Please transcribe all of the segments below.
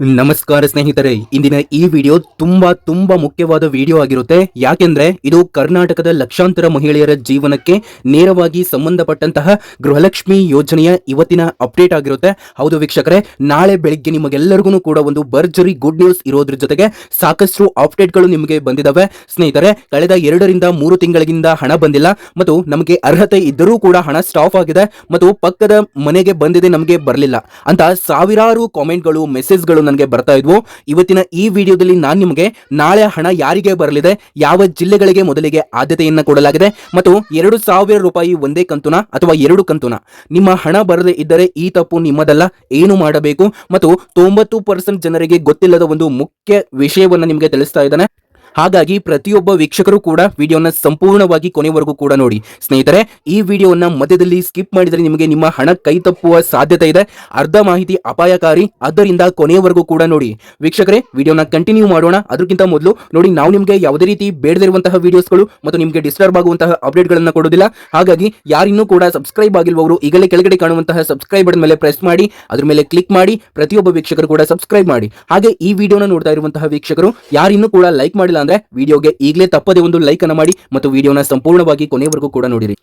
ನಮಸ್ಕಾರ ಸ್ನೇಹಿತರೆ, ಇಂದಿನ ಈ ವಿಡಿಯೋ ತುಂಬಾ ತುಂಬಾ ಮುಖ್ಯವಾದ ವಿಡಿಯೋ ಆಗಿರುತ್ತೆ. ಯಾಕೆಂದ್ರೆ ಇದು ಕರ್ನಾಟಕದ ಲಕ್ಷಾಂತರ ಮಹಿಳೆಯರ ಜೀವನಕ್ಕೆ ನೇರವಾಗಿ ಸಂಬಂಧಪಟ್ಟಂತಹ ಗೃಹಲಕ್ಷ್ಮಿ ಯೋಜನೆಯ ಇವತ್ತಿನ ಅಪ್ಡೇಟ್ ಆಗಿರುತ್ತೆ. ಹೌದು ವೀಕ್ಷಕರೇ, ನಾಳೆ ಬೆಳಿಗ್ಗೆ ನಿಮಗೆಲ್ಲರಿಗೂ ಕೂಡ ಒಂದು ಭರ್ಜರಿ ಗುಡ್ ನ್ಯೂಸ್ ಇರೋದ್ರ ಜೊತೆಗೆ ಸಾಕಷ್ಟು ಅಪ್ಡೇಟ್ಗಳು ನಿಮಗೆ ಬಂದಿದ್ದಾವೆ ಸ್ನೇಹಿತರೆ, ಕಳೆದ ಎರಡರಿಂದ ಮೂರು ತಿಂಗಳಿಂದ ಹಣ ಬಂದಿಲ್ಲ ಮತ್ತು ನಮಗೆ ಅರ್ಹತೆ ಇದ್ದರೂ ಕೂಡ ಹಣ ಸ್ಟಾಪ್ ಆಗಿದೆ ಮತ್ತು ಪಕ್ಕದ ಮನೆಗೆ ಬಂದಿದೆ ನಮಗೆ ಬರಲಿಲ್ಲ ಅಂತ ಸಾವಿರಾರು ಕಾಮೆಂಟ್ಗಳು ಮೆಸೇಜ್ಗಳು ನನಗೆ ಬರ್ತಾ ಇದ್ವು. ಇವತ್ತಿನ ಈ ವಿಡಿಯೋದಲ್ಲಿ ನಾನು ನಿಮಗೆ ನಾಳೆ ಹಣ ಯಾರಿಗೆ ಬರಲಿದೆ, ಯಾವ ಜಿಲ್ಲೆಗಳಿಗೆ ಮೊದಲಿಗೆ ಆದ್ಯತೆಯನ್ನು ಕೊಡಲಾಗಿದೆ, ಮತ್ತು ಎರಡು ಸಾವಿರ ರೂಪಾಯಿ ಒಂದೇ ಕಂತುನ ಅಥವಾ ಎರಡು ಕಂತುನ? ನಿಮ್ಮ ಹಣ ಬರದೇ ಇದ್ದರೆ ಈ ತಪ್ಪು ನಿಮ್ಮದಲ್ಲ, ಏನು ಮಾಡಬೇಕು? ಮತ್ತು ತೊಂಬತ್ತು ಪರ್ಸೆಂಟ್ ಜನರಿಗೆ ಗೊತ್ತಿಲ್ಲದ ಒಂದು ಮುಖ್ಯ ವಿಷಯವನ್ನು ನಿಮಗೆ ತಿಳಿಸ್ತಾ ಇದ್ದಾನೆ. ಹಾಗಾಗಿ ಪ್ರತಿಯೊಬ್ಬ ವೀಕ್ಷಕರು ಕೂಡ ವಿಡಿಯೋನ ಸಂಪೂರ್ಣವಾಗಿ ಕೊನೆವರೆಗೂ ಕೂಡ ನೋಡಿ. ಸ್ನೇಹಿತರೆ, ಈ ವಿಡಿಯೋನ ಮಧ್ಯದಲ್ಲಿ ಸ್ಕಿಪ್ ಮಾಡಿದರೆ ನಿಮಗೆ ನಿಮ್ಮ ಹಣ ಕೈ ತಪ್ಪುವ ಸಾಧ್ಯತೆ ಇದೆ. ಅರ್ಧ ಮಾಹಿತಿ ಅಪಾಯಕಾರಿ. ಆದ್ದರಿಂದ ಕೊನೆಯವರೆಗೂ ಕೂಡ ನೋಡಿ. ವೀಕ್ಷಕರೇ, ವಿಡಿಯೋನ ಕಂಟಿನ್ಯೂ ಮಾಡೋಣ. ಅದಕ್ಕಿಂತ ಮೊದಲು ನೋಡಿ, ನಾವು ನಿಮಗೆ ಯಾವುದೇ ರೀತಿ ಬೇಡದಿರುವಂತಹ ವಿಡಿಯೋಸ್ಗಳು ಮತ್ತು ನಿಮಗೆ ಡಿಸ್ಟರ್ಬ್ ಆಗುವಂತಹ ಅಪ್ಡೇಟ್ಗಳನ್ನು ಕೊಡೋದಿಲ್ಲ ಹಾಗಾಗಿ ಯಾರಿನ್ನೂ ಕೂಡ ಸಬ್ಸ್ಕ್ರೈಬ್ ಆಗಿರುವವರು ಈಗಲೇ ಕೆಳಗಡೆ ಕಾಣುವಂತಹ ಸಬ್ಸ್ಕ್ರೈಬ್ ಬಟನ್ ಮೇಲೆ ಪ್ರೆಸ್ ಮಾಡಿ, ಅದ್ರ ಮೇಲೆ ಕ್ಲಿಕ್ ಮಾಡಿ, ಪ್ರತಿಯೊಬ್ಬ ವೀಕ್ಷಕರು ಕೂಡ ಸಬ್ಸ್ಕ್ರೈಬ್ ಮಾಡಿ. ಹಾಗೆ ಈ ವಿಡಿಯೋನ ನೋಡ್ತಾ ಇರುವಂತಹ ವೀಕ್ಷಕರು, ಯಾರಿನ್ನೂ ಕೂಡ ಲೈಕ್ ಮಾಡಿಲ್ಲ ಅಂದ್ರೆ ವಿಡಿಯೋಗೆ ಈಗಲೇ ತಪ್ಪದೇ ಒಂದು ಲೈಕ್ ಅನ್ನ ಮಾಡಿ ಮತ್ತು ವಿಡಿಯೋನ ಸಂಪೂರ್ಣವಾಗಿ ಕೊನೆವರೆಗೂ ಕೂಡ ನೋಡಿರಿ.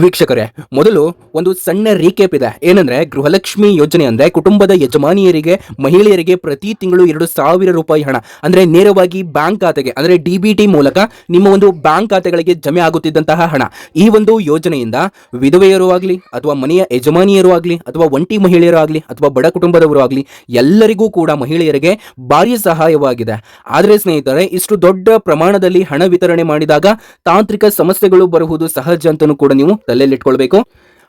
ವೀಕ್ಷಕರೇ, ಮೊದಲು ಒಂದು ಸಣ್ಣ ರೀಕೇಪ್ ಇದೆ. ಏನಂದ್ರೆ, ಗೃಹಲಕ್ಷ್ಮಿ ಯೋಜನೆ ಅಂದ್ರೆ ಕುಟುಂಬದ ಯಜಮಾನಿಯರಿಗೆ, ಮಹಿಳೆಯರಿಗೆ ಪ್ರತಿ ತಿಂಗಳು ಎರಡು ಸಾವಿರ ರೂಪಾಯಿ ಹಣ. ಅಂದ್ರೆ ನೇರವಾಗಿ ಬ್ಯಾಂಕ್ ಖಾತೆಗೆ, ಅಂದ್ರೆ ಡಿ ಬಿ ಟಿ ಮೂಲಕ ನಿಮ್ಮ ಒಂದು ಬ್ಯಾಂಕ್ ಖಾತೆಗಳಿಗೆ ಜಮೆ ಆಗುತ್ತಿದ್ದಂತಹ ಹಣ. ಈ ಒಂದು ಯೋಜನೆಯಿಂದ ವಿಧವೆಯರು ಆಗಲಿ, ಅಥವಾ ಮನೆಯ ಯಜಮಾನಿಯರು ಆಗಲಿ, ಅಥವಾ ಒಂಟಿ ಮಹಿಳೆಯರು ಆಗಲಿ, ಅಥವಾ ಬಡ ಕುಟುಂಬದವರು ಆಗಲಿ, ಎಲ್ಲರಿಗೂ ಕೂಡ ಮಹಿಳೆಯರಿಗೆ ಭಾರಿ ಸಹಾಯವಾಗಿದೆ. ಆದರೆ ಸ್ನೇಹಿತರೆ, ಇಷ್ಟು ದೊಡ್ಡ ಪ್ರಮಾಣದಲ್ಲಿ ಹಣ ವಿತರಣೆ ಮಾಡಿದಾಗ ತಾಂತ್ರಿಕ ಸಮಸ್ಯೆಗಳು ಬರುವುದು ಸಹಜ ಅಂತಲೂ ಕೂಡ ನೀವು ತಲೆಯಲ್ಲಿಟ್ಕೊಳ್ಬೇಕು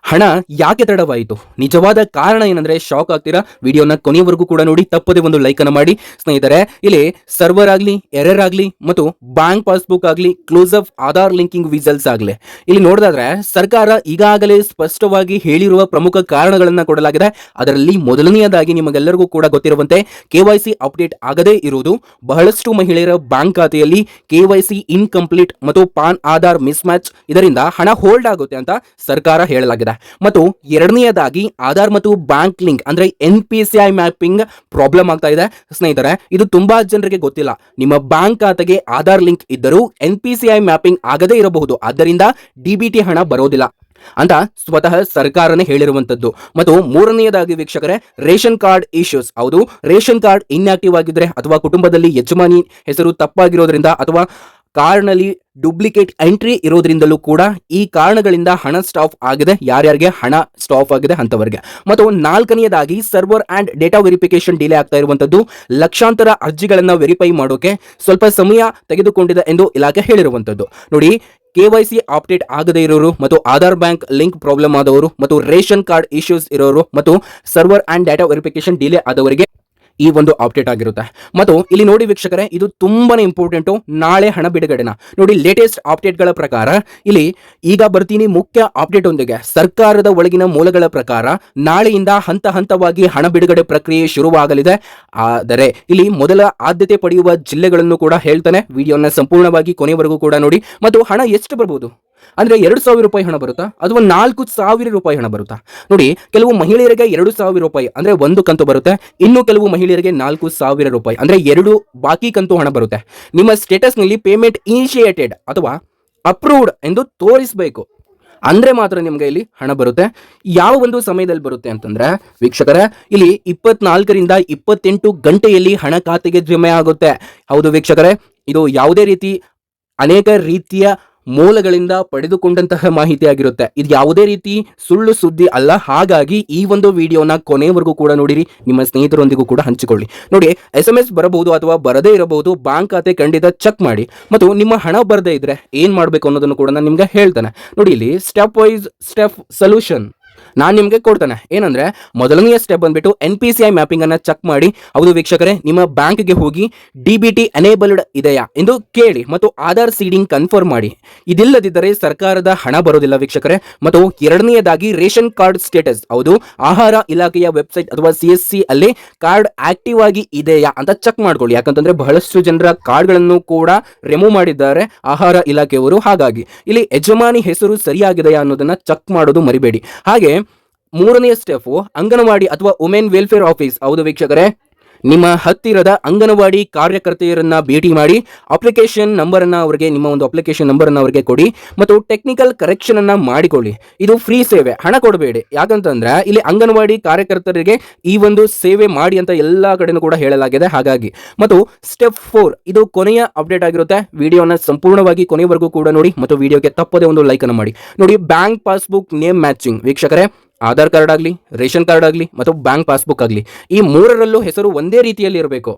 ಹಣ ಯಾಕೆ ತಡವಾಯಿತು ನಿಜವಾದ ಕಾರಣ ಏನಂದ್ರೆ ಶಾಕ್ ಆಗ್ತೀರಾ? ವಿಡಿಯೋನ ಕೊನೆಯವರೆಗೂ ಕೂಡ ನೋಡಿ, ತಪ್ಪದೆ ಒಂದು ಲೈಕ್ ಅನ್ನ ಮಾಡಿ. ಸ್ನೇಹಿತರೆ, ಇಲ್ಲಿ ಸರ್ವರ್ ಆಗಲಿ ಎರರ್ ಆಗಲಿ, ಮತ್ತು ಬ್ಯಾಂಕ್ ಪಾಸ್ಬುಕ್ ಆಗಲಿ ಕ್ಲೋಸ್ ಅಪ್ ಆಧಾರ್ ಲಿಂಕಿಂಗ್ ವಿಸಲ್ಸ್ ಆಗಲಿ. ಇಲ್ಲಿ ನೋಡಿದಾದ್ರೆ, ಸರ್ಕಾರ ಈಗಾಗಲೇ ಸ್ಪಷ್ಟವಾಗಿ ಹೇಳಿರುವ ಪ್ರಮುಖ ಕಾರಣಗಳನ್ನ ಕೊಡಲಾಗಿದೆ. ಅದರಲ್ಲಿ ಮೊದಲನೆಯದಾಗಿ ನಿಮಗೆಲ್ಲರಿಗೂ ಕೂಡ ಗೊತ್ತಿರುವಂತೆ ಕೆವೈಸಿ ಅಪ್ಡೇಟ್ ಆಗದೇ ಇರುವುದು ಬಹಳಷ್ಟು ಮಹಿಳೆಯರ ಬ್ಯಾಂಕ್ ಖಾತೆಯಲ್ಲಿ ಕೆವೈಸಿ ಇನ್ಕಂಪ್ಲೀಟ್ ಮತ್ತು ಪಾನ್ ಆಧಾರ್ ಮಿಸ್ ಮ್ಯಾಚ್ ಇದರಿಂದ ಹಣ ಹೋಲ್ಡ್ ಆಗುತ್ತೆ ಅಂತ ಸರ್ಕಾರ ಹೇಳಲಾಗಿದೆ. ಮತ್ತು ಎರಡನೆಯದಾಗಿ ಆಧಾರ್ ಮತ್ತು ಬ್ಯಾಂಕ್ ಲಿಂಕ್, ಅಂದ್ರೆ N P C I mapping problem ಆಗ್ತಾ ಇದೆ. ಸ್ನೇಹಿತರೆ, ಇದು ತುಂಬಾ ಜನರಿಗೆ ಗೊತ್ತಿಲ್ಲ. ನಿಮ್ಮ ಬ್ಯಾಂಕ್ ಖಾತೆಗೆ ಆಧಾರ್ ಲಿಂಕ್ ಇದ್ದರೂ N P C I mapping ಆಗದೇ ಇರಬಹುದು. ಆದ್ದರಿಂದ ಡಿಬಿಟಿ ಹಣ ಬರೋದಿಲ್ಲ ಅಂತ ಸ್ವತಃ ಸರ್ಕಾರನೇ ಹೇಳಿರುವಂತದ್ದು. ಮತ್ತು ಮೂರನೆಯದಾಗಿ ವೀಕ್ಷಕರೇ, ರೇಷನ್ ಕಾರ್ಡ್ ಇಶ್ಯೂಸ್. ಹೌದು, ರೇಷನ್ ಕಾರ್ಡ್ ಇನ್ಆಕ್ಟಿವ್ ಆಗಿದ್ರೆ ಅಥವಾ ಕುಟುಂಬದಲ್ಲಿ ಯಜಮಾನಿ ಹೆಸರು ತಪ್ಪಾಗಿರೋದ್ರಿಂದ ಅಥವಾ ಕಾರ್ಡ್ನಲ್ಲಿ ಡೂಪ್ಲಿಕೇಟ್ ಎಂಟ್ರಿ ಇರೋದ್ರಿಂದಲೂ ಕೂಡ ಈ ಕಾರಣಗಳಿಂದ ಹಣ ಸ್ಟಾಪ್ ಆಗಿದೆ. ಯಾರ್ಯಾರಿಗೆ ಹಣ ಸ್ಟಾಪ್ ಆಗಿದೆ ಅಂತವರಿಗೆ ಮತ್ತು ನಾಲ್ಕನೆಯದಾಗಿ server and data verification delay ಆಗ್ತಾ ಇರುವಂತದ್ದು ಲಕ್ಷಾಂತರ ಅರ್ಜಿಗಳನ್ನು ವೆರಿಫೈ ಮಾಡೋಕೆ ಸ್ವಲ್ಪ ಸಮಯ ತೆಗೆದುಕೊಂಡಿದೆ ಎಂದು ಇಲಾಖೆ ಹೇಳಿರುವಂತದ್ದು ನೋಡಿ, ಕೆ ವೈ ಸಿ ಅಪ್ಡೇಟ್ ಆಗದೇ ಇರೋರು ಮತ್ತು ಆಧಾರ್ ಬ್ಯಾಂಕ್ ಲಿಂಕ್ ಪ್ರಾಬ್ಲಮ್ ಆದವರು ಮತ್ತು ರೇಷನ್ ಕಾರ್ಡ್ ಇಶ್ಯೂಸ್ ಇರೋರು ಮತ್ತು server and data verification delay ಆದವರಿಗೆ ಈ ಒಂದು ಅಪ್ಡೇಟ್ ಆಗಿರುತ್ತೆ. ಮತ್ತು ಇಲ್ಲಿ ನೋಡಿ ವೀಕ್ಷಕರೇ, ಇದು ತುಂಬಾನೇ ಇಂಪಾರ್ಟೆಂಟು ನಾಳೆ ಹಣ ಬಿಡುಗಡೆನ. ನೋಡಿ ಲೇಟೆಸ್ಟ್ ಅಪ್ಡೇಟ್ಗಳ ಪ್ರಕಾರ, ಇಲ್ಲಿ ಈಗ ಬರ್ತೀನಿ ಮುಖ್ಯ ಅಪ್ಡೇಟ್ ಒಂದಿಗೆ. ಸರ್ಕಾರದ ಒಳಗಿನ ಮೂಲಗಳ ಪ್ರಕಾರ ನಾಳೆಯಿಂದ ಹಂತ ಹಂತವಾಗಿ ಹಣ ಬಿಡುಗಡೆ ಪ್ರಕ್ರಿಯೆ ಶುರುವಾಗಲಿದೆ. ಆದರೆ ಇಲ್ಲಿ ಮೊದಲ ಆದ್ಯತೆ ಪಡೆಯುವ ಜಿಲ್ಲೆಗಳನ್ನು ಕೂಡ ಹೇಳ್ತಾನೆ. ವಿಡಿಯೋನ ಸಂಪೂರ್ಣವಾಗಿ ಕೊನೆವರೆಗೂ ಕೂಡ ನೋಡಿ. ಮತ್ತು ಹಣ ಎಷ್ಟು ಬರ್ಬೋದು? ಅಂದ್ರೆ ಎರಡು ಸಾವಿರ ರೂಪಾಯಿ ಹಣ ಬರುತ್ತಾ? ಅಥವಾ ನಾಲ್ಕು ಸಾವಿರ ರೂಪಾಯಿ ಹಣ ಬರುತ್ತಾ? ನೋಡಿ, ಕೆಲವು ಮಹಿಳೆಯರಿಗೆ ಎರಡು ಸಾವಿರ ರೂಪಾಯಿ ಅಂದ್ರೆ ಒಂದು ಕಂತು ಬರುತ್ತೆ. ಇನ್ನು ಕೆಲವು ಮಹಿಳೆಯರಿಗೆ ನಾಲ್ಕು ಸಾವಿರ ರೂಪಾಯಿ. ಅಂದರೆ ಎರಡು ಬಾಕಿ ಕಂತು ಹಣ ಬರುತ್ತೆ. ನಿಮ್ಮ ಸ್ಟೇಟಸ್ನಲ್ಲಿ ಪೇಮೆಂಟ್ ಇನಿಷಿಯೇಟೆಡ್ ಅಥವಾ ಅಪ್ರೂವ್ಡ್ ಎಂದು ತೋರಿಸಬೇಕು. ಅಂದರೆ ಮಾತ್ರ ನಿಮಗೆ ಇಲ್ಲಿ ಹಣ ಬರುತ್ತೆ. ಯಾವ ಒಂದು ಸಮಯದಲ್ಲಿ ಬರುತ್ತೆ ಅಂತಂದರೆ, ವೀಕ್ಷಕರ, ಇಲ್ಲಿ ಇಪ್ಪತ್ನಾಲ್ಕರಿಂದ ಇಪ್ಪತ್ತೆಂಟು ಗಂಟೆಯಲ್ಲಿ ಹಣ ಖಾತೆಗೆ ಜಮೆ ಆಗುತ್ತೆ. ಹೌದು ವೀಕ್ಷಕರೇ, ಇದು ಯಾವುದೇ ರೀತಿ ಅನೇಕ ರೀತಿಯ ಮೂಲಗಳಿಂದ ಪಡೆದುಕೊಂಡಂತಹ ಮಾಹಿತಿ ಆಗಿರುತ್ತೆ. ಇದು ಯಾವುದೇ ರೀತಿ ಸುಳ್ಳು ಸುದ್ದಿ ಅಲ್ಲ. ಹಾಗಾಗಿ ಈ ಒಂದು ವಿಡಿಯೋನ ಕೊನೆವರೆಗೂ ಕೂಡ ನೋಡಿರಿ. ನಿಮ್ಮ ಸ್ನೇಹಿತರೊಂದಿಗೂ ಕೂಡ ಹಂಚಿಕೊಳ್ಳಿ. ನೋಡಿ ಎಸ್ ಎಂ ಎಸ್ ಬರಬಹುದು ಅಥವಾ ಬರದೇ ಇರಬಹುದು, ಬ್ಯಾಂಕ್ ಖಾತೆ ಖಂಡಿತ ಚೆಕ್ ಮಾಡಿ. ಮತ್ತು ನಿಮ್ಮ ಹಣ ಬರದೇ ಇದ್ರೆ ಏನ್ ಮಾಡಬೇಕು ಅನ್ನೋದನ್ನು ಕೂಡ ನಾನು ನಿಮ್ಗೆ ಹೇಳ್ತಾನೆ. ನೋಡಿ, ಇಲ್ಲಿ ಸ್ಟೆಪ್ ವೈಸ್ ಸ್ಟೆಪ್ ಸೊಲ್ಯೂಷನ್ ನಾನು ನಿಮಗೆ ಕೊಡ್ತೇನೆ. ಏನಂದ್ರೆ, ಮೊದಲನೆಯ ಸ್ಟೆಪ್ ಬಂದ್ಬಿಟ್ಟು N P C I mapping ಅನ್ನ ಚೆಕ್ ಮಾಡಿ. ಹೌದು ವೀಕ್ಷಕರೇ, ನಿಮ್ಮ ಬ್ಯಾಂಕ್ಗೆ ಹೋಗಿ ಡಿ ಬಿ ಟಿ ಎನೇಬಲ್ಡ್ ಇದೆಯಾ ಎಂದು ಕೇಳಿ ಮತ್ತು ಆಧಾರ್ ಸೀಡಿಂಗ್ ಕನ್ಫರ್ಮ್ ಮಾಡಿ. ಇದಿಲ್ಲದಿದ್ದರೆ ಸರ್ಕಾರದ ಹಣ ಬರೋದಿಲ್ಲ ವೀಕ್ಷಕರೇ. ಮತ್ತು ಎರಡನೆಯದಾಗಿ ರೇಷನ್ ಕಾರ್ಡ್ ಸ್ಟೇಟಸ್ ಹೌದು, ಆಹಾರ ಇಲಾಖೆಯ ವೆಬ್ಸೈಟ್ ಅಥವಾ ಸಿ ಎಸ್ ಸಿ ಅಲ್ಲಿ ಕಾರ್ಡ್ ಆಕ್ಟಿವ್ ಆಗಿ ಇದೆಯಾ ಅಂತ ಚೆಕ್ ಮಾಡ್ಕೊಳ್ಳಿ. ಯಾಕಂತಂದ್ರೆ ಬಹಳಷ್ಟು ಜನರ ಕಾರ್ಡ್ಗಳನ್ನು ಕೂಡ ರಿಮೂವ್ ಮಾಡಿದ್ದಾರೆ ಆಹಾರ ಇಲಾಖೆಯವರು. ಹಾಗಾಗಿ, ಇಲ್ಲಿ ಯಜಮಾನಿ ಹೆಸರು ಸರಿಯಾಗಿದೆಯಾ ಅನ್ನೋದನ್ನ ಚೆಕ್ ಮಾಡೋದು ಮರಿಬೇಡಿ. ಹಾಗೆ ಮೂರನೆಯ ಸ್ಟೆಪ್ ಅಂಗನವಾಡಿ ಅಥವಾ ವುಮೆನ್ ವೆಲ್ಫೇರ್ ಆಫೀಸ್ ಹೌದು ವೀಕ್ಷಕರೇ. ನಿಮ್ಮ ಹತ್ತಿರದ ಅಂಗನವಾಡಿ ಕಾರ್ಯಕರ್ತೆಯರನ್ನ ಭೇಟಿ ಮಾಡಿ ಅಪ್ಲಿಕೇಶನ್ ನಂಬರ್ ಅನ್ನ ಅವರಿಗೆ, ನಿಮ್ಮ ಒಂದು ಅಪ್ಲಿಕೇಶನ್ ನಂಬರ್ ಅನ್ನ ಅವರಿಗೆ ಕೊಡಿ ಮತ್ತು ಟೆಕ್ನಿಕಲ್ ಕರೆಕ್ಷನ್ ಅನ್ನ ಮಾಡಿಕೊಳ್ಳಿ. ಇದು ಫ್ರೀ ಸೇವೆ, ಹಣ ಕೊಡಬೇಡಿ. ಯಾಕಂತಂದ್ರೆ ಇಲ್ಲಿ ಅಂಗನವಾಡಿ ಕಾರ್ಯಕರ್ತರಿಗೆ ಈ ಒಂದು ಸೇವೆ ಮಾಡಿ ಅಂತ ಎಲ್ಲಾ ಕಡೆನೂ ಕೂಡ ಹೇಳಲಾಗಿದೆ. ಹಾಗಾಗಿ ಮತ್ತು ಸ್ಟೆಪ್ ಫೋರ್ ಇದು ಕೊನೆಯ ಅಪ್ಡೇಟ್ ಆಗಿರುತ್ತೆ. ವಿಡಿಯೋನ ಸಂಪೂರ್ಣವಾಗಿ ಕೊನೆಯವರೆಗೂ ಕೂಡ ನೋಡಿ ಮತ್ತು ವಿಡಿಯೋಗೆ ತಪ್ಪದೇ ಒಂದು ಲೈಕ್ ಅನ್ನು ಮಾಡಿ. ನೋಡಿ ಬ್ಯಾಂಕ್ ಪಾಸ್ಬುಕ್ ನೇಮ್ ಮ್ಯಾಚಿಂಗ್ ವೀಕ್ಷಕರೇ ಆಧಾರ್ ಕಾರ್ಡ್ ಆಗಲಿ, ರೇಷನ್ ಕಾರ್ಡ್ ಆಗಲಿ, ಮತ್ತು ಬ್ಯಾಂಕ್ ಪಾಸ್ಬುಕ್ ಆಗಲಿ, ಈ ಮೂರರಲ್ಲೂ ಹೆಸರು ಒಂದೇ ರೀತಿಯಲ್ಲಿ ಇರಬೇಕು.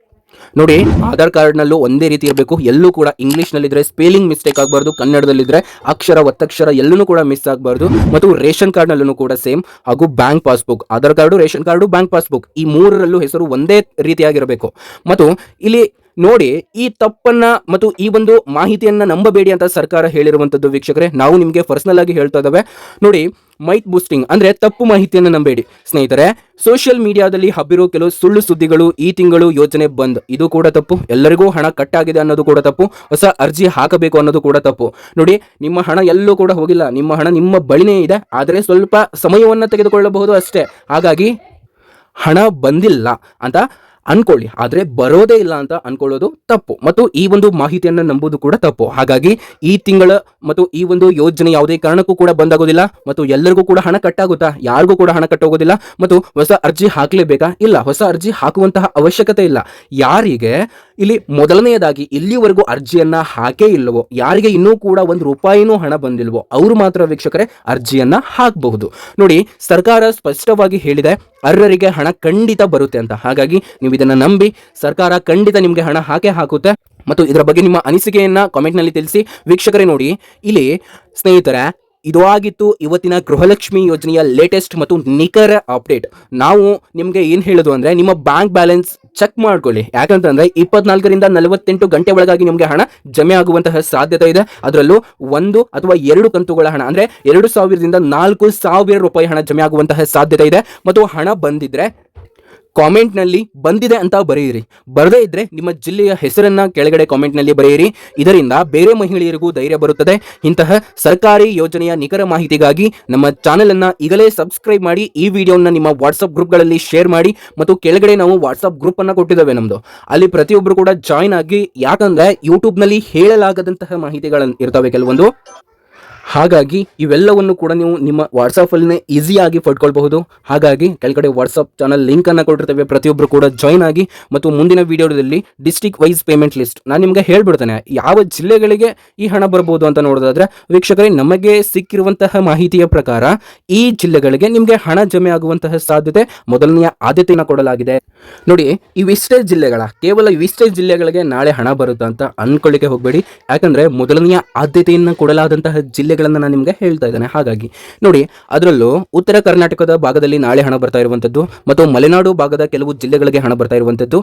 ನೋಡಿ, ಆಧಾರ್ ಕಾರ್ಡ್ನಲ್ಲೂ ಒಂದೇ ರೀತಿ ಇರಬೇಕು. ಎಲ್ಲೂ ಕೂಡ ಇಂಗ್ಲೀಷ್ನಲ್ಲಿದ್ದರೆ ಸ್ಪೆಲ್ಲಿಂಗ್ ಮಿಸ್ಟೇಕ್ ಆಗಬಾರ್ದು ಕನ್ನಡದಲ್ಲಿದ್ದರೆ ಅಕ್ಷರ, ಒತ್ತಕ್ಷರ ಎಲ್ಲೂ ಕೂಡ ಮಿಸ್ ಆಗಬಾರ್ದು. ಮತ್ತು ರೇಷನ್ ಕಾರ್ಡ್ನಲ್ಲೂ ಕೂಡ ಸೇಮ್. ಹಾಗೂ bank passbook, Aadhaar card, ration card, bank passbook, ಈ ಮೂರರಲ್ಲೂ ಹೆಸರು ಒಂದೇ ರೀತಿಯಾಗಿರಬೇಕು. ಮತ್ತು ಇಲ್ಲಿ ನೋಡಿ, ಈ ತಪ್ಪನ್ನ ಮತ್ತು ಈ ಒಂದು ಮಾಹಿತಿಯನ್ನ ನಂಬಬೇಡಿ ಅಂತ ಸರ್ಕಾರ ಹೇಳಿರುವಂತದ್ದು ವೀಕ್ಷಕರೇ. ನಾವು ನಿಮಗೆ ಪರ್ಸನಲ್ ಆಗಿ ಹೇಳ್ತಾ ಇದ್ದಾವೆ. ನೋಡಿ ಮೈಟ್ ಬೂಸ್ಟಿಂಗ್ ಅಂದ್ರೆ ತಪ್ಪು ಮಾಹಿತಿಯನ್ನು ನಂಬೇಡಿ. ಸ್ನೇಹಿತರೆ ಸೋಷಿಯಲ್ ಮೀಡಿಯಾದಲ್ಲಿ ಹಬ್ಬಿರೋ ಕೆಲವು ಸುಳ್ಳು ಸುದ್ದಿಗಳು ಈ ತಿಂಗಳು ಯೋಜನೆ ಬಂದ್. ಇದು ಕೂಡ ತಪ್ಪು. ಎಲ್ಲರಿಗೂ ಹಣ ಕಟ್ ಆಗಿದೆ ಅನ್ನೋದು ಕೂಡ ತಪ್ಪು. ಹೊಸ ಅರ್ಜಿ ಹಾಕಬೇಕು ಅನ್ನೋದು ಕೂಡ ತಪ್ಪು. ನೋಡಿ, ನಿಮ್ಮ ಹಣ ಎಲ್ಲೂ ಕೂಡ ಹೋಗಿಲ್ಲ. ನಿಮ್ಮ ಹಣ ನಿಮ್ಮ ಬಳಿನೇ ಇದೆ. ಆದರೆ ಸ್ವಲ್ಪ ಸಮಯವನ್ನು ತೆಗೆದುಕೊಳ್ಳಬಹುದು ಅಷ್ಟೇ. ಹಾಗಾಗಿ ಹಣ ಬಂದಿಲ್ಲ ಅಂತ ಅನ್ಕೊಳ್ಳಿ. ಆದರೆ ಬರೋದೇ ಇಲ್ಲ ಅಂತ ಅನ್ಕೊಳ್ಳೋದು ತಪ್ಪು. ಮತ್ತು ಈ ಒಂದು ಮಾಹಿತಿಯನ್ನು ನಂಬುದು ಕೂಡ ತಪ್ಪು. ಹಾಗಾಗಿ ಈ ತಿಂಗಳ ಮತ್ತು ಈ ಒಂದು ಯೋಜನೆ ಯಾವುದೇ ಕಾರಣಕ್ಕೂ ಕೂಡ ಬಂದಾಗೋದಿಲ್ಲ. ಮತ್ತು ಎಲ್ಲರಿಗೂ ಕೂಡ ಹಣ ಕಟ್ಟಾಗುತ್ತಾ? ಯಾರಿಗೂ ಕೂಡ ಹಣ ಕಟ್ಟೋಗೋದಿಲ್ಲ. ಮತ್ತು ಹೊಸ ಅರ್ಜಿ ಹಾಕಲೇಬೇಕಾ? ಇಲ್ಲ. ಹೊಸ ಅರ್ಜಿ ಹಾಕುವಂತಹ ಅವಶ್ಯಕತೆ ಇಲ್ಲ. ಯಾರಿಗೆ? ಇಲ್ಲಿ ಮೊದಲನೆಯದಾಗಿ ಇಲ್ಲಿವರೆಗೂ ಅರ್ಜಿಯನ್ನ ಹಾಕೇ ಇಲ್ಲವೋ, ಯಾರಿಗೆ ಇನ್ನೂ ಕೂಡ ಒಂದು ರೂಪಾಯಿನೂ ಹಣ ಬಂದಿಲ್ವೋ, ಅವರು ಮಾತ್ರ ವೀಕ್ಷಕರೇ ಅರ್ಜಿಯನ್ನ ಹಾಕಬಹುದು. ನೋಡಿ, ಸರ್ಕಾರ ಸ್ಪಷ್ಟವಾಗಿ ಹೇಳಿದೆ, ಅರ್ಹರಿಗೆ ಹಣ ಖಂಡಿತ ಬರುತ್ತೆ ಅಂತ. ಹಾಗಾಗಿ ನೀವು ಇದನ್ನ ನಂಬಿ, ಸರ್ಕಾರ ಖಂಡಿತ ನಿಮಗೆ ಹಣ ಹಾಕೇ ಹಾಕುತ್ತೆ. ಮತ್ತು ಇದರ ಬಗ್ಗೆ ನಿಮ್ಮ ಅನಿಸಿಕೆಯನ್ನ ಕಾಮೆಂಟ್ನಲ್ಲಿ ತಿಳಿಸಿ. ವೀಕ್ಷಕರೇ ನೋಡಿ, ಇಲ್ಲಿ ಸ್ನೇಹಿತರೆ, ಇದು ಆಗಿತ್ತು ಇವತ್ತಿನ ಗೃಹಲಕ್ಷ್ಮಿ ಯೋಜನೆಯ ಲೇಟೆಸ್ಟ್ ಮತ್ತು ನಿಖರ ಅಪ್ಡೇಟ್. ನಾವು ನಿಮಗೆ ಏನು ಹೇಳೋದು ಅಂದರೆ, ನಿಮ್ಮ ಬ್ಯಾಂಕ್ ಬ್ಯಾಲೆನ್ಸ್ ಚೆಕ್ ಮಾಡ್ಕೊಳ್ಳಿ. ಯಾಕಂತಂದ್ರೆ ಇಪ್ಪತ್ನಾಲ್ಕರಿಂದ ನಲವತ್ತೆಂಟು ಗಂಟೆ ಒಳಗಾಗಿ ನಿಮಗೆ ಹಣ ಜಮೆ ಆಗುವಂತಹ ಸಾಧ್ಯತೆ ಇದೆ. ಅದರಲ್ಲೂ ಒಂದು ಅಥವಾ ಎರಡು ಕಂತುಗಳ ಹಣ, ಅಂದ್ರೆ ಎರಡು ಸಾವಿರದಿಂದ ನಾಲ್ಕು ಸಾವಿರ ರೂಪಾಯಿ ಹಣ ಜಮೆ ಆಗುವಂತಹ ಸಾಧ್ಯತೆ ಇದೆ. ಮತ್ತು ಹಣ ಬಂದಿದ್ರೆ ಕಾಮೆಂಟ್ನಲ್ಲಿ ಬಂದಿದೆ ಅಂತ ಬರೆಯಿರಿ. ಬರದೇ ಇದ್ರೆ ನಿಮ್ಮ ಜಿಲ್ಲೆಯ ಹೆಸರನ್ನ ಕೆಳಗಡೆ ಕಾಮೆಂಟ್ನಲ್ಲಿ ಬರೆಯಿರಿ. ಇದರಿಂದ ಬೇರೆ ಮಹಿಳೆಯರಿಗೂ ಧೈರ್ಯ ಬರುತ್ತದೆ. ಇಂತಹ ಸರ್ಕಾರಿ ಯೋಜನೆಯ ನಿಖರ ಮಾಹಿತಿಗಾಗಿ ನಮ್ಮ ಚಾನೆಲ್ ಅನ್ನ ಈಗಲೇ ಸಬ್ಸ್ಕ್ರೈಬ್ ಮಾಡಿ, ಈ ವಿಡಿಯೋನ ನಿಮ್ಮ ವಾಟ್ಸಪ್ ಗ್ರೂಪ್ಗಳಲ್ಲಿ ಶೇರ್ ಮಾಡಿ ಮತ್ತು ಕೆಳಗಡೆ ನಾವು ವಾಟ್ಸಪ್ ಗ್ರೂಪ್ ಅನ್ನ ಕೊಟ್ಟಿದ್ದೇವೆ ನಮ್ದು. ಅಲ್ಲಿ ಪ್ರತಿಯೊಬ್ಬರು ಕೂಡ ಜಾಯ್ನ್ ಆಗಿ, ಯಾಕಂದ್ರೆ ಯೂಟ್ಯೂಬ್ನಲ್ಲಿ ಹೇಳಲಾಗದಂತಹ ಮಾಹಿತಿಗಳನ್ನು ಇರ್ತವೆ ಕೆಲವೊಂದು. ಹಾಗಾಗಿ ಇವೆಲ್ಲವನ್ನು ಕೂಡ ನೀವು ನಿಮ್ಮ ವಾಟ್ಸಪ್ಪಲ್ಲೇ ಈಸಿಯಾಗಿ ಪಡ್ಕೊಳ್ಬಹುದು. ಹಾಗಾಗಿ ಕೆಳಗಡೆ ವಾಟ್ಸಪ್ ಚಾನಲ್ ಲಿಂಕ್ ಅನ್ನು ಕೊಟ್ಟಿರ್ತೇವೆ. ಪ್ರತಿಯೊಬ್ಬರು ಕೂಡ ಜಾಯ್ನ್ ಆಗಿ ಮತ್ತು ಮುಂದಿನ ವಿಡಿಯೋದಲ್ಲಿ ಡಿಸ್ಟಿಕ್ ವೈಸ್ ಪೇಮೆಂಟ್ ಲಿಸ್ಟ್ ನಾನು ನಿಮಗೆ ಹೇಳ್ಬಿಡ್ತೇನೆ, ಯಾವ ಜಿಲ್ಲೆಗಳಿಗೆ ಈ ಹಣ ಬರ್ಬೋದು ಅಂತ ನೋಡೋದಾದ್ರೆ ವೀಕ್ಷಕರೇ, ನಮಗೆ ಸಿಕ್ಕಿರುವಂತಹ ಮಾಹಿತಿಯ ಪ್ರಕಾರ ಈ ಜಿಲ್ಲೆಗಳಿಗೆ ನಿಮಗೆ ಹಣ ಜಮೆ ಆಗುವಂತಹ ಸಾಧ್ಯತೆ ಮೊದಲನೆಯ ಆದ್ಯತೆಯನ್ನು ಕೊಡಲಾಗಿದೆ. ನೋಡಿ, ಇವಿಷ್ಟೇ ಜಿಲ್ಲೆಗಳ, ಕೇವಲ ಇವಿಷ್ಟೇ ಜಿಲ್ಲೆಗಳಿಗೆ ನಾಳೆ ಹಣ ಬರುತ್ತೆ ಅಂತ ಅನ್ಕೊಳ್ಳಿಕ್ಕೆ ಹೋಗಬೇಡಿ. ಯಾಕಂದ್ರೆ ಮೊದಲನೆಯ ಆದ್ಯತೆಯನ್ನು ಕೊಡಲಾದಂತಹ ಜಿಲ್ಲೆಗಳನ್ನು ನಾನು ನಿಮಗೆ ಹೇಳ್ತಾ ಇದ್ದೇನೆ. ಹಾಗಾಗಿ ನೋಡಿ, ಅದರಲ್ಲೂ ಉತ್ತರ ಕರ್ನಾಟಕದ ಭಾಗದಲ್ಲಿ ನಾಳೆ ಹಣ ಬರ್ತಾ ಇರುವಂಥದ್ದು ಮತ್ತು ಮಲೆನಾಡು ಭಾಗದ ಕೆಲವು ಜಿಲ್ಲೆಗಳಿಗೆ ಹಣ ಬರ್ತಾ ಇರುವಂಥದ್ದು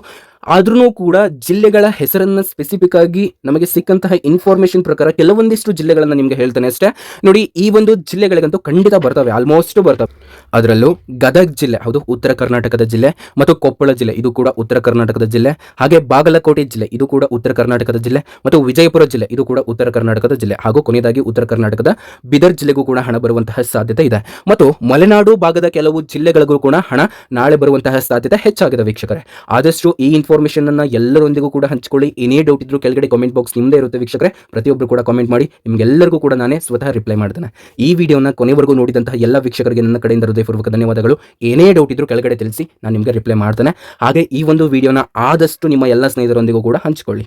ಆದ್ರೂ ಕೂಡ ಜಿಲ್ಲೆಗಳ ಹೆಸರನ್ನು ಸ್ಪೆಸಿಫಿಕ್ ಆಗಿ ನಮಗೆ ಸಿಕ್ಕಂತಹ ಇನ್ಫಾರ್ಮೇಶನ್ ಪ್ರಕಾರ ಕೆಲವೊಂದಿಷ್ಟು ಜಿಲ್ಲೆಗಳನ್ನು ನಿಮಗೆ ಹೇಳ್ತೇನೆ ಅಷ್ಟೇ. ನೋಡಿ, ಈ ಒಂದು ಜಿಲ್ಲೆಗಳಿಗಂತೂ ಖಂಡಿತ ಬರ್ತವೆ ಆಲ್ಮೋಸ್ಟ್ ಬರ್ತವೆ. ಅದರಲ್ಲೂ ಗದಗ್ ಜಿಲ್ಲೆ, ಹೌದು, ಉತ್ತರ ಕರ್ನಾಟಕದ ಜಿಲ್ಲೆ ಮತ್ತು ಕೊಪ್ಪಳ ಜಿಲ್ಲೆ, ಇದು ಕೂಡ ಉತ್ತರ ಕರ್ನಾಟಕದ ಜಿಲ್ಲೆ. ಹಾಗೆ ಬಾಗಲಕೋಟೆ ಜಿಲ್ಲೆ, ಇದು ಕೂಡ ಉತ್ತರ ಕರ್ನಾಟಕದ ಜಿಲ್ಲೆ ಮತ್ತು ವಿಜಯಪುರ ಜಿಲ್ಲೆ, ಇದು ಕೂಡ ಉತ್ತರ ಕರ್ನಾಟಕದ ಜಿಲ್ಲೆ. ಹಾಗೂ ಕೊನೆಯದಾಗಿ ಉತ್ತರ ಕರ್ನಾಟಕದ ಬಿದರ್ ಜಿಲ್ಲೆಗೂ ಕೂಡ ಹಣ ಬರುವಂತಹ ಸಾಧ್ಯತೆ ಇದೆ. ಮತ್ತು ಮಲೆನಾಡು ಭಾಗದ ಕೆಲವು ಜಿಲ್ಲೆಗಳಿಗೂ ಕೂಡ ಹಣ ನಾಳೆ ಬರುವಂತಹ ಸಾಧ್ಯತೆ ಹೆಚ್ಚಾಗಿದೆ ವೀಕ್ಷಕರೇ. ಆದಷ್ಟು ಈ ಇನ್ಫಾರ್ಮೇಶನ್ ಅನ್ನ ಎಲ್ಲರೊಂದಿಗೂ ಕೂಡ ಹಂಚಿಕೊಳ್ಳಿ. ಏನೇ ಡೌಟ್ ಇದ್ರು ಕೆಳಗಡೆ ಕಾಮೆಂಟ್ ಬಾಕ್ಸ್ ನಿಮ್ಮದೇ ಇರುತ್ತೆ ವೀಕ್ಷಕರೇ. ಪ್ರತಿಯೊಬ್ಬರು ಕೂಡ ಕಾಮೆಂಟ್ ಮಾಡಿ. ನಿಮ್ಗೆಲ್ಲರಿಗೂ ಕೂಡ ನಾನೇ ಸ್ವತಃ ರಿಪ್ಲೈ ಮಾಡ್ತೇನೆ. ಈ ವಿಡಿಯೋನ ಕೊನೆವರೆಗೂ ನೋಡಿದಂತಹ ಎಲ್ಲ ವೀಕ್ಷಕರಿಗೆ ನನ್ನ ಕಡೆಯಿಂದ ಹೃದಯಪೂರ್ವಕ ಧನ್ಯವಾದಗಳು. ಏನೇ ಡೌಟ್ ಇದ್ರು ಕೆಳಗಡೆ ತಿಳಿಸಿ, ನಾನು ನಿಮಗೆ ರಿಪ್ಲೈ ಮಾಡ್ತೇನೆ. ಹಾಗೆ ಈ ಒಂದು ವಿಡಿಯೋನ ಆದಷ್ಟು ನಿಮ್ಮ ಎಲ್ಲ ಸ್ನೇಹಿತರೊಂದಿಗೂ ಕೂಡ ಹಂಚಿಕೊಳ್ಳಿ.